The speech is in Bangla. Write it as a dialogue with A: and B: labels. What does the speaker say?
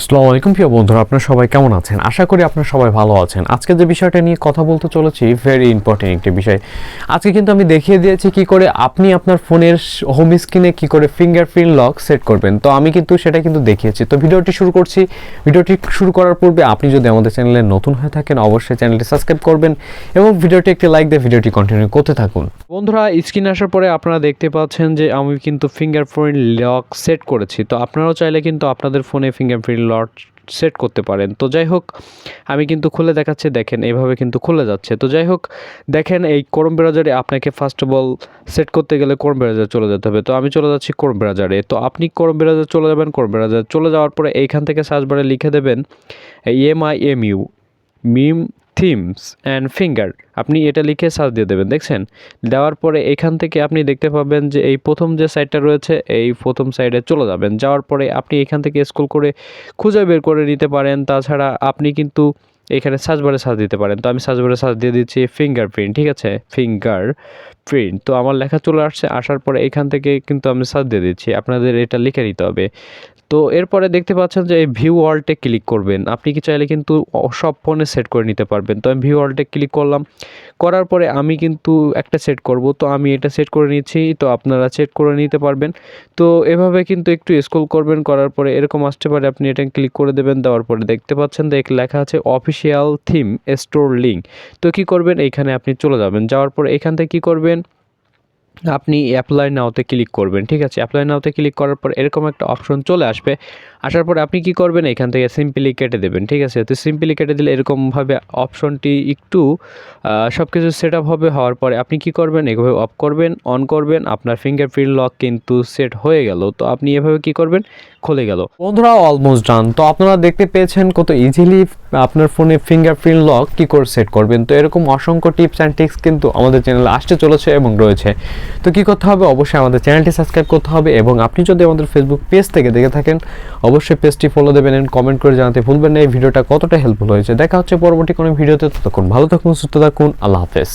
A: আসসালামু আলাইকুম প্রিয় বন্ধুরা, আপনারা সবাই কেমন আছেন? আশা করি আপনারা সবাই ভালো আছেন। আজকে যে বিষয়টা নিয়ে কথা বলতে চলেছি ভেরি ইম্পর্টেন্ট একটি বিষয়। আজকে কিন্তু আমি দেখিয়ে দিয়েছি কি করে আপনি আপনার ফোনের হোম স্ক্রিনে কি করে ফিঙ্গারপ্রিন্ট লক সেট করবেন। তো আমি কিন্তু সেটা কিন্তু দেখিয়েছি। তো ভিডিওটি শুরু করছি। ভিডিওটি শুরু করার পূর্বে আপনি যদি আমাদের চ্যানেলে নতুন হয়ে থাকেন, অবশ্যই চ্যানেলটি সাবস্ক্রাইব করবেন এবং ভিডিওটি একটি লাইক দিয়ে ভিডিওটি কন্টিনিউ করতে থাকুন। বন্ধুরা স্ক্রিনে আসার পরে আপনারা দেখতে পাচ্ছেন যে আমি কিন্তু ফিঙ্গারপ্রিন্ট লক সেট করেছি। তো আপনারাও চাইলে কিন্তু আপনাদের ফোনে ফিঙ্গারপ্রিন্ট লক সেট করতে পারেন। তো যাই হোক, আমি কিন্তু খুলে দেখাচ্ছি, দেখেন এইভাবে কিন্তু খুলে যাচ্ছে। তো যাই হোক, দেখেন এই ক্রোম ব্রাজারে আপনাকে ফার্স্ট অফ অল সেট করতে গেলে ক্রোম ব্রাউজারে চলে যেতে হবে। তো আমি চলে যাচ্ছি ক্রোম ব্রাজারে তো আপনি কোরম ব্রাউজারে চলে যাবেন ক্রোম ব্রাউজারে চলে যাওয়ার পরে এইখান থেকে সার্চ বারে লিখে দেবেন M I M U meme themes and finger. আপনি এটা লিখে সার্চ দিয়ে দেবেন, দেখছেন? দেওয়ার পরে এখান থেকে আপনি দেখতে পাবেন যে এই প্রথম যে সাইটটা রয়েছে, এই প্রথম সাইডে চলে যাবেন। যাওয়ার পরে আপনি এখান থেকে স্ক্রল করে খুঁজে বের করে নিতে পারেন। তাছাড়া আপনি কিন্তু এখানে সার্চ বারে সার্চ দিতে পারেন। তো আমি সার্চ বারে সার্চ দিয়ে দিচ্ছি ফিঙ্গার প্রিন্ট, ঠিক আছে? Finger print. তো আমার লেখা চলে আসছে, আসার পরে এখান থেকে কিন্তু আমি সার্চ দিয়ে দিচ্ছি। আপনাদের এটা লিখে নিতে হবে। তো এরপরে দেখতে পাচ্ছেন যে এই ভিউ ওয়ালটে ক্লিক করবেন। আপনি কি চাইলে কিন্তু সব ফোনে সেট করে নিতে পারবেন। তো আমি ভিউ ওয়ালটে ক্লিক করলাম। করার পরে আমি কিন্তু একটা সেট করব। তো আমি এটা সেট করে নিচ্ছি। তো আপনারা সেট করে নিতে পারবেন। তো এভাবে কিন্তু একটু স্ক্রল করবেন। করার পরে এরকম আসতে পারে, আপনি এটা ক্লিক করে দেবেন। দেওয়ার পরে দেখতে পাচ্ছেন দেখ লেখা আছে অফিসিয়াল থিম স্টোর লিঙ্ক তো কি করবেন? এইখানে আপনি চলে যাবেন। যাওয়ার পরে এখান থেকে কি করবেন? আপনি অ্যাপ্লাই নাওতে ক্লিক করবেন, ঠিক আছে? অ্যাপ্লাই নাওতে ক্লিক করার পর এরকম একটা অপশন চলে আসবে। আসার পরে আপনি কি করবেন? এখান থেকে সিম্পলি কেটে দেবেন, ঠিক আছে? তো সিম্পলি কেটে দিলে এরকমভাবে অপশনটি একটু সব কিছু সেট আপ হবে, হওয়ার পরে আপনি কি করবেন? এভাবে অফ করবেন অন করবেন, আপনার ফিঙ্গারপ্রিন্ট লক কিন্তু সেট হয়ে গেল। তো আপনি এভাবে কি করবেন? খুলে গেল। বন্ধুরা অলমোস্ট ডান তো আপনারা দেখতে পেয়েছেন কত ইজিলি আপনার ফোনে ফিঙ্গারপ্রিন্ট লক কী করে সেট করবেন? তো এরকম অসংখ্য টিপস অ্যান্ড টিক্স কিন্তু আমাদের চ্যানেলে আসতে চলেছে এবং রয়েছে। তো কী করতে হবে? অবশ্যই আমাদের চ্যানেলটি সাবস্ক্রাইব করতে হবে এবং আপনি যদি আমাদের ফেসবুক পেজ থেকে দেখে থাকেন, অবশ্যই পেজটি ফলো দেবেন কমেন্ট করে জানাতে ভুলবেন না। এই ভিডিওটা কতটা হেল্পফুল হয়েছে? দেখা হচ্ছে পরবর্তী কোনো ভিডিওতে ততক্ষণ ভালো থাকুন, সুস্থ থাকুন। আল্লাহ হাফেজ।